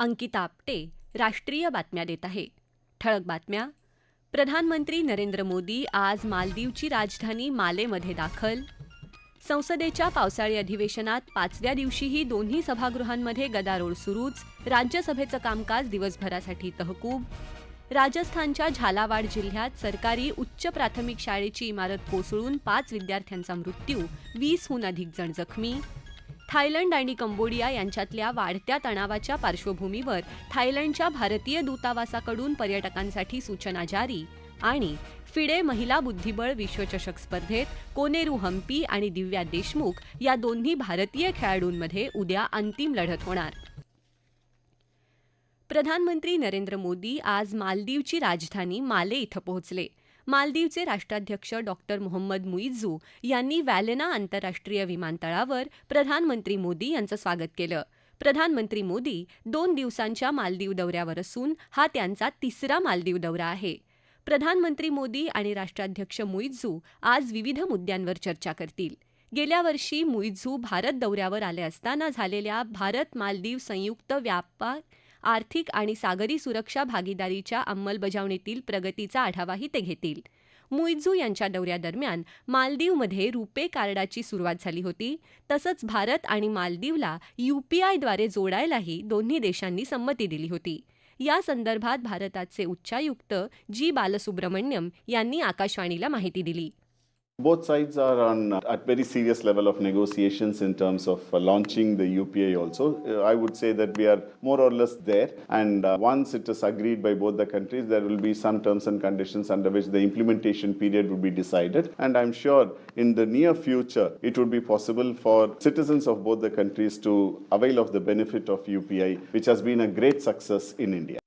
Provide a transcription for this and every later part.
अंकिता आपटे राष्ट्रीय बातम्या देत आहे. ठळक बातम्या. प्रधानमंत्री नरेंद्र मोदी आज मालदीवची राजधानी मालेमध्ये दाखल. संसदेच्या पावसाळी अधिवेशनात पाचव्या दिवशीही दोन्ही सभागृहांमध्ये गदारोळ सुरूच राज्यसभेचं कामकाज दिवसभरासाठी तहकूब. राजस्थानच्या झालावाड जिल्ह्यात सरकारी उच्च प्राथमिक शाळेची इमारत कोसळून पाच विद्यार्थ्यांचा मृत्यू वीसहून अधिक जण जखमी. थायलंड आणि कंबोडिया यांच्यातल्या वाढत्या तणावाच्या पार्श्वभूमीवर थायलंडच्या भारतीय दूतावासाकडून पर्यटकांसाठी सूचना जारी आणि फिडे महिला बुद्धिबळ विश्वचषक स्पर्धेत कोनेरू हम्पी आणि दिव्या देशमुख या दोन्ही भारतीय खेळाडूंमध्ये उद्या अंतिम लढत होणार. प्रधानमंत्री नरेंद्र मोदी आज मालदीवची राजधानी माले इथं पोहोचले. मालदीवचे राष्ट्राध्यक्ष डॉक्टर मोहम्मद मुईझू यांनी वॅलेना आंतरराष्ट्रीय विमानतळावर प्रधानमंत्री मोदी यांचं स्वागत केलं. प्रधानमंत्री मोदी दोन दिवसांच्या मालदीव दौऱ्यावर असून हा त्यांचा तिसरा मालदीव दौरा आहे. प्रधानमंत्री मोदी आणि राष्ट्राध्यक्ष मुईझू आज विविध मुद्द्यांवर चर्चा करतील. गेल्या वर्षी मुइझू भारत दौऱ्यावर आले असताना झालेल्या भारत मालदीव संयुक्त व्यापार आर्थिक आणि सागरी सुरक्षा भागीदारीच्या अंमलबजावणीतील प्रगतीचा आढावाही ते घेतील. मुइझू यांच्या दौऱ्यादरम्यान मालदीवमध्ये रुपे कार्डाची सुरुवात झाली होती. तसंच भारत आणि मालदीवला यूपीआयद्वारे जोडायलाही दोन्ही देशांनी संमती दिली होती. या संदर्भात भारताचे उच्चायुक्त जी बालसुब्रमण्यम यांनी आकाशवाणीला माहिती दिली. Both sides are on uh, at very serious level of negotiations in terms of uh, launching the UPI also. Uh, I would say that we are more or less there. And uh, once it is agreed by both the countries, there will be some terms and conditions under which the implementation period would be decided. And I'm sure in the near future, it would be possible for citizens of both the countries to avail of the benefit of UPI, which has been a great success in India.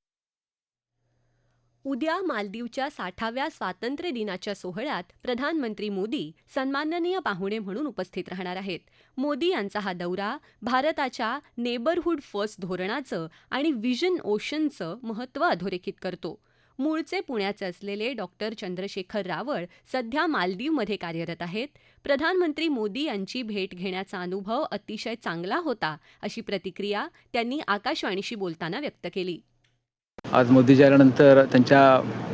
उद्या मालदीवच्या साठाव्या स्वातंत्र्य दिनाच्या सोहळ्यात प्रधानमंत्री मोदी सन्माननीय पाहुणे म्हणून उपस्थित राहणार आहेत. मोदी यांचा हा दौरा भारताच्या नेबरहूड फर्स्ट धोरणाचं आणि व्हिजन ओशनचं महत्त्व अधोरेखित करतो. मूळचे पुण्याचे असलेले डॉक्टर चंद्रशेखर रावळ सध्या मालदीवमध्ये कार्यरत आहेत. प्रधानमंत्री मोदी यांची भेट घेण्याचा अनुभव अतिशय चांगला होता अशी प्रतिक्रिया त्यांनी आकाशवाणीशी बोलताना व्यक्त केली. आज मोदीजी आल्यानंतर त्यांच्या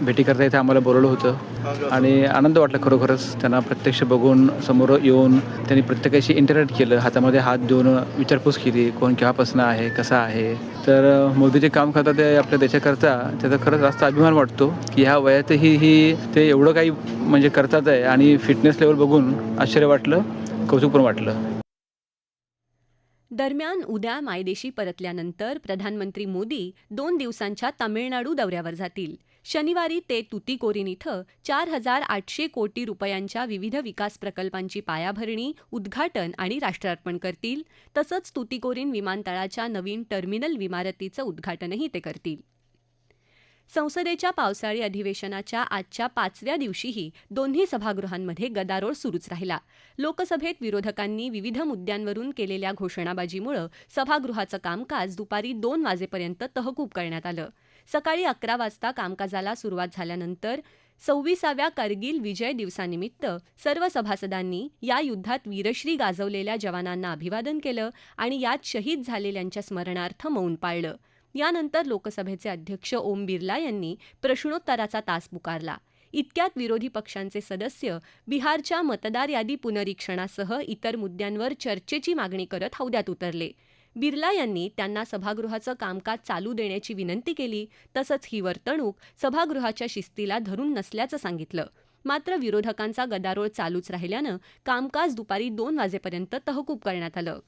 भेटीकरता इथे आम्हाला बोलवलं होतं. आणि आनंद वाटला खरोखरच त्यांना प्रत्यक्ष बघून समोर येऊन त्यांनी प्रत्येकाशी इंटरॅक्ट केलं. हातामध्ये हात देऊन विचारपूस केली कोण केव्हापासून आहे कसा आहे? तर मोदी जे काम करतात ते आपल्या देशाकरता. त्याचा खरंच जास्त अभिमान वाटतो की ह्या वयातही ही ते एवढं काही म्हणजे करतात आहे आणि फिटनेस लेवल बघून आश्चर्य वाटलं कौतुक पण वाटलं. दरम्यान उद्या मायदेशी परतल्यानंतर प्रधानमंत्री मोदी दोन दिवसांच्या तामिळनाडू दौऱ्यावर जातील. शनिवारी ते तुतीकोरीन इथं चार हजार आठशे कोटी रुपयांच्या विविध विकास प्रकल्पांची पायाभरणी उद्घाटन आणि राष्ट्रार्पण करतील. तसंच तुतीकोरीन विमानतळाच्या नवीन टर्मिनल इमारतीचं उद्घाटनही ते करतील. संसदेच्या पावसाळी अधिवेशनाच्या आजच्या पाचव्या दिवशीही दोन्ही सभागृहांमध्ये गदारोळ सुरूच राहिला. लोकसभेत विरोधकांनी विविध मुद्द्यांवरून केलेल्या घोषणाबाजीमुळे सभागृहाचं कामकाज दुपारी दोन वाजेपर्यंत तहकूब करण्यात आलं. सकाळी अकरा वाजता कामकाजाला सुरुवात झाल्यानंतर सव्वीसाव्या करगिल विजय दिवसानिमित्त सर्व सभासदांनी या युद्धात वीरश्री गाजवलेल्या जवानांना अभिवादन केलं आणि यात शहीद झालेल्यांच्या स्मरणार्थ मौन पाळलं. यानंतर लोकसभेचे अध्यक्ष ओम बिर्ला यांनी प्रश्नोत्तराचा तास पुकारला. इतक्यात विरोधी पक्षांचे सदस्य बिहारच्या मतदार यादी पुनरीक्षणासह इतर मुद्द्यांवर चर्चेची मागणी करत हौद्यात उतरले. बिर्ला यांनी त्यांना सभागृहाचं कामकाज चालू देण्याची विनंती केली तसंच ही वर्तणूक सभागृहाच्या शिस्तीला धरून नसल्याचं सांगितलं. मात्र विरोधकांचा गदारोळ चालूच राहिल्यानं कामकाज दुपारी दोन वाजेपर्यंत तहकूब करण्यात आलं.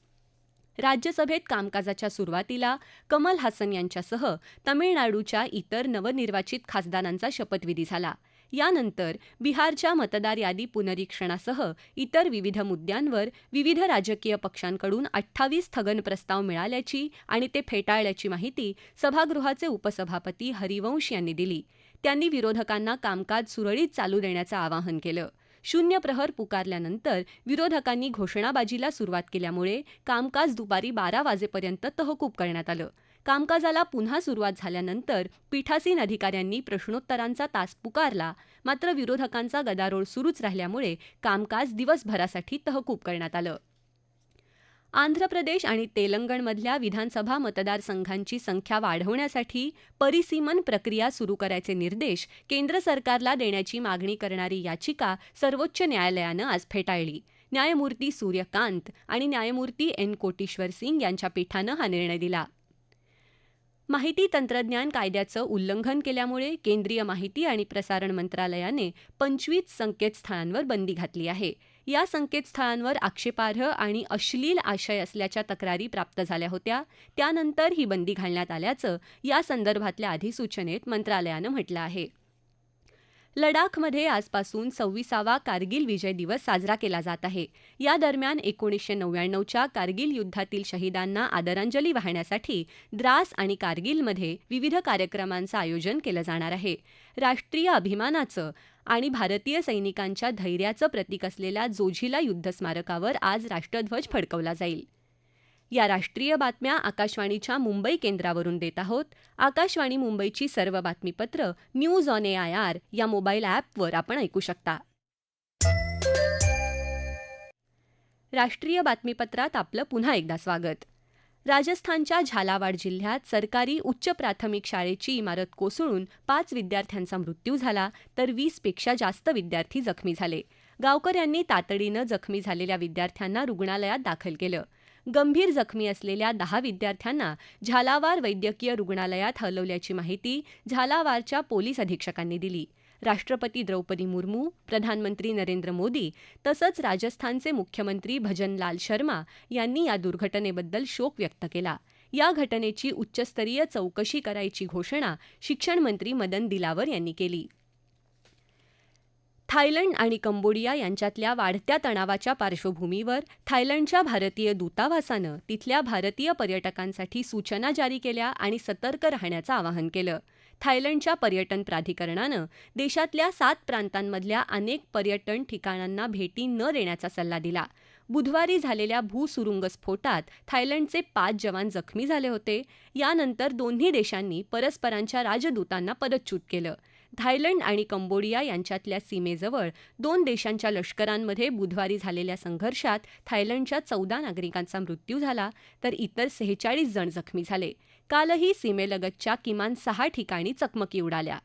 राज्यसभेत कामकाजाच्या सुरुवातीला कमल हासन यांच्यासह तमिळनाडूच्या इतर नवनिर्वाचित खासदारांचा शपथविधी झाला. यानंतर बिहारच्या मतदार यादी पुनरीक्षणासह इतर विविध मुद्द्यांवर विविध राजकीय पक्षांकडून अठ्ठावीस स्थगन प्रस्ताव मिळाल्याची आणि ते फेटाळल्याची माहिती सभागृहाचे उपसभापती हरिवंश यांनी दिली. त्यांनी विरोधकांना कामकाज सुरळीत चालू देण्याचं आवाहन केलं. शून्य प्रहर पुकारल्यानंतर विरोधकांनी घोषणाबाजीला सुरुवात केल्यामुळे कामकाज दुपारी बारा वाजेपर्यंत तहकूब करण्यात आलं. कामकाजाला पुन्हा सुरुवात झाल्यानंतर पीठासीन अधिकाऱ्यांनी प्रश्नोत्तरांचा तास पुकारला. मात्र विरोधकांचा गदारोळ सुरूच राहिल्यामुळे कामकाज दिवसभरासाठी तहकूब करण्यात आलं. आंध्र प्रदेश आणि तेलंगणमधल्या विधानसभा मतदारसंघांची संख्या वाढवण्यासाठी परिसीमन प्रक्रिया सुरू करायचे निर्देश केंद्र सरकारला देण्याची मागणी करणारी याचिका सर्वोच्च न्यायालयानं आज फेटाळली. न्यायमूर्ती सूर्यकांत आणि न्यायमूर्ती एन कोटीश्वर सिंग यांच्या पीठानं हा निर्णय दिला. माहिती तंत्रज्ञान कायद्याचं उल्लंघन केल्यामुळे केंद्रीय माहिती आणि प्रसारण मंत्रालयाने पंचवीस संकेतस्थळांवर बंदी घातली आहे. या संकेतस्थळांवर आक्षेपार्ह आणि अश्लील आशय असल्याच्या तक्रारी प्राप्त झाल्या होत्या. त्यानंतर ही बंदी घालण्यात आल्याचं या संदर्भातल्या अधिसूचनेत मंत्रालयानं म्हटलं आहे. लडाखमध्ये आजपासून सव्वीसावा कारगिल विजय दिवस साजरा केला जात आहे. या दरम्यान एकोणीसशे नव्याण्णवच्या कारगिल युद्धातील शहीदांना आदरांजली वाहण्यासाठी द्रास आणि कारगिलमध्ये विविध कार्यक्रमांचं आयोजन केलं जाणार आहे. राष्ट्रीय अभिमानाचं आणि भारतीय सैनिकांच्या धैर्याचं प्रतीक असलेल्या जोझिला युद्ध स्मारकावर आज राष्ट्रध्वज फडकवला जाईल. या राष्ट्रीय बातम्या आकाशवाणीच्या मुंबई केंद्रावरून देत आहोत. आकाशवाणी मुंबईची सर्व बातमीपत्र news on A I R या मोबाईल ॲपवर आपण ऐकू शकता. राष्ट्रीय बातमीपत्रात आपलं पुन्हा एकदा स्वागत. राजस्थानच्या झालावाड जिल्ह्यात सरकारी उच्च प्राथमिक शाळेची इमारत कोसळून पाच विद्यार्थ्यांचा मृत्यू झाला तर वीसपेक्षा जास्त विद्यार्थी जखमी झाले. गावकऱ्यांनी तातडीनं जखमी झालेल्या विद्यार्थ्यांना रुग्णालयात दाखल केलं. गंभीर जखमी असलेल्या दहा विद्यार्थ्यांना झालावार वैद्यकीय रुग्णालयात हलवल्याची माहिती झालावारच्या पोलीस अधीक्षकांनी दिली. राष्ट्रपती द्रौपदी मुर्मू प्रधानमंत्री नरेंद्र मोदी तसंच राजस्थानचे मुख्यमंत्री भजनलाल शर्मा यांनी या दुर्घटनेबद्दल शोक व्यक्त केला. या घटनेची उच्चस्तरीय चौकशी करायची घोषणा शिक्षण मंत्री मदन दिलावर यांनी केली. थायलंड आणि कंबोडिया यांच्यातल्या वाढत्या तणावाच्या पार्श्वभूमीवर थायलंडच्या भारतीय दूतावासानं तिथल्या भारतीय पर्यटकांसाठी सूचना जारी केल्या आणि सतर्क राहण्याचं आवाहन केलं. थायलंडच्या पर्यटन प्राधिकरणानं देशातल्या सात प्रांतांमधल्या अनेक पर्यटन ठिकाणांना भेटी न देण्याचा सल्ला दिला. बुधवारी झालेल्या भूसुरुंगस्फोटात थायलंडचे पाच जवान जखमी झाले होते. यानंतर दोन्ही देशांनी परस्परांच्या राजदूतांना पदच्युत केलं. थायलंड आणि कंबोडिया यांच्यातल्या सीमेजवळ दोन देशांच्या लष्करांमध्ये बुधवारी झालेल्या संघर्षात थायलंडच्या चौदा नागरिकांचा मृत्यू झाला तर इतर सेहेचाळीस जण जखमी झाले. कालही सीमेलगतच्या किमान सहा ठिकाणी चकमकी उडाल्या.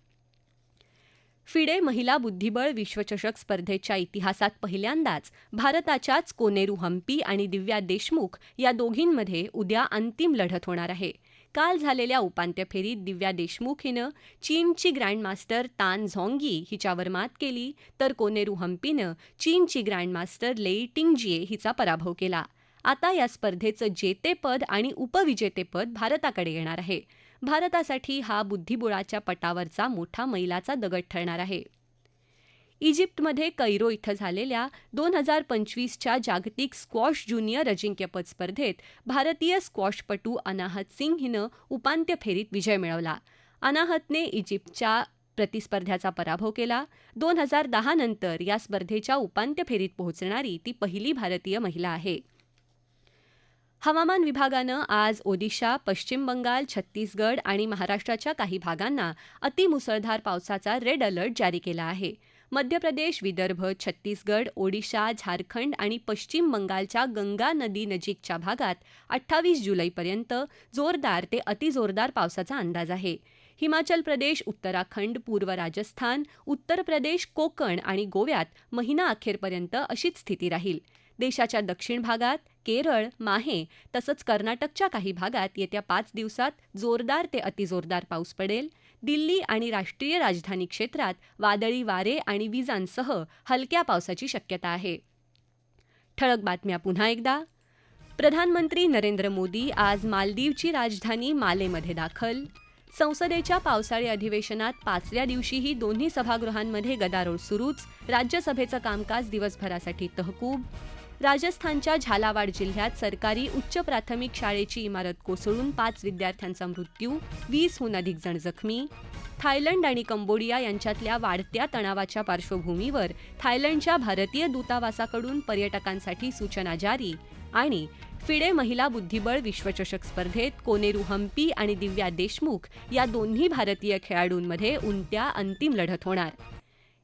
फिडे महिला बुद्धिबळ विश्वचषक स्पर्धेच्या इतिहासात पहिल्यांदाच भारताच्याच कोनेरू हम्पी आणि दिव्या देशमुख या दोघींमध्ये उद्या अंतिम लढत होणार आहे. काल झालेल्या उपांत्य फेरीत दिव्या देशमुख हिनं चीनची ग्रँडमास्टर तान झोंगी हिच्यावर मात केली तर कोनेरू हम्पीनं चीनची ग्रँडमास्टर लेई टिंगजिए हिचा पराभव केला. आता या स्पर्धेचं जेतेपद आणि उपविजेतेपद भारताकडे येणार आहे. भारतासाठी हा बुद्धिबुळाच्या पटावरचा मोठा मैलाचा दगड ठरणार आहे. इजिप्तमध्ये कैरो इथं झालेल्या दोन हजार पंचवीसच्या जागतिक स्क्वॉश ज्युनियर अजिंक्यपद स्पर्धेत भारतीय स्क्वॉशपटू अनाहत सिंग हिनं उपांत्य फेरीत विजय मिळवला. अनाहतने इजिप्तच्या प्रतिस्पर्ध्याचा पराभव केला. दोन हजार दहा नंतर या स्पर्धेच्या उपांत्य फेरीत पोहोचणारी ती पहिली भारतीय महिला आहे. हवामान विभागानं आज ओदिशा पश्चिम बंगाल छत्तीसगड आणि महाराष्ट्राच्या काही भागांना अतिमुसळधार पावसाचा रेड अलर्ट जारी केला आहे. मध्य प्रदेश विदर्भ छत्तीसगड ओडिशा झारखंड आणि पश्चिम बंगालच्या गंगा नदी नजीकच्या भागात अठ्ठावीस जुलैपर्यंत जोरदार ते अतिजोरदार पावसाचा अंदाज आहे. हिमाचल प्रदेश उत्तराखंड पूर्व राजस्थान उत्तर प्रदेश कोकण आणि गोव्यात महिना अखेरपर्यंत अशीच स्थिती राहील. देशाच्या दक्षिण भागात केरळ माहे तसंच कर्नाटकच्या काही भागात येत्या पाच दिवसात जोरदार ते अतिजोरदार पाऊस पडेल. दिल्ली आणि राष्ट्रीय राजधानी क्षेत्रात वादळी वारे आणि विजांसह हलक्या पावसाची शक्यता आहे. ठळक बातम्या पुन्हा एकदा. प्रधानमंत्री नरेंद्र मोदी आज मालदीवची राजधानी मालेमध्ये दाखल. संसदेच्या पावसाळी अधिवेशनात पाचव्या दिवशीही दोन्ही सभागृहांमध्ये गदारोळ सुरूच. राज्यसभेचं कामकाज दिवसभरासाठी तहकूब. राजस्थानच्या झालावाड जिल्ह्यात सरकारी उच्च प्राथमिक शाळेची इमारत कोसळून पाच विद्यार्थ्यांचा मृत्यू वीसहून अधिक जण जखमी. थायलंड आणि कंबोडिया यांच्यातल्या वाढत्या तणावाच्या पार्श्वभूमीवर थायलंडच्या भारतीय दूतावासाकडून पर्यटकांसाठी सूचना जारी आणि फिडे महिला बुद्धिबळ विश्वचषक स्पर्धेत कोनेरू हम्पी आणि दिव्या देशमुख या दोन्ही भारतीय खेळाडूंमध्ये उंत्या अंतिम लढत होणार.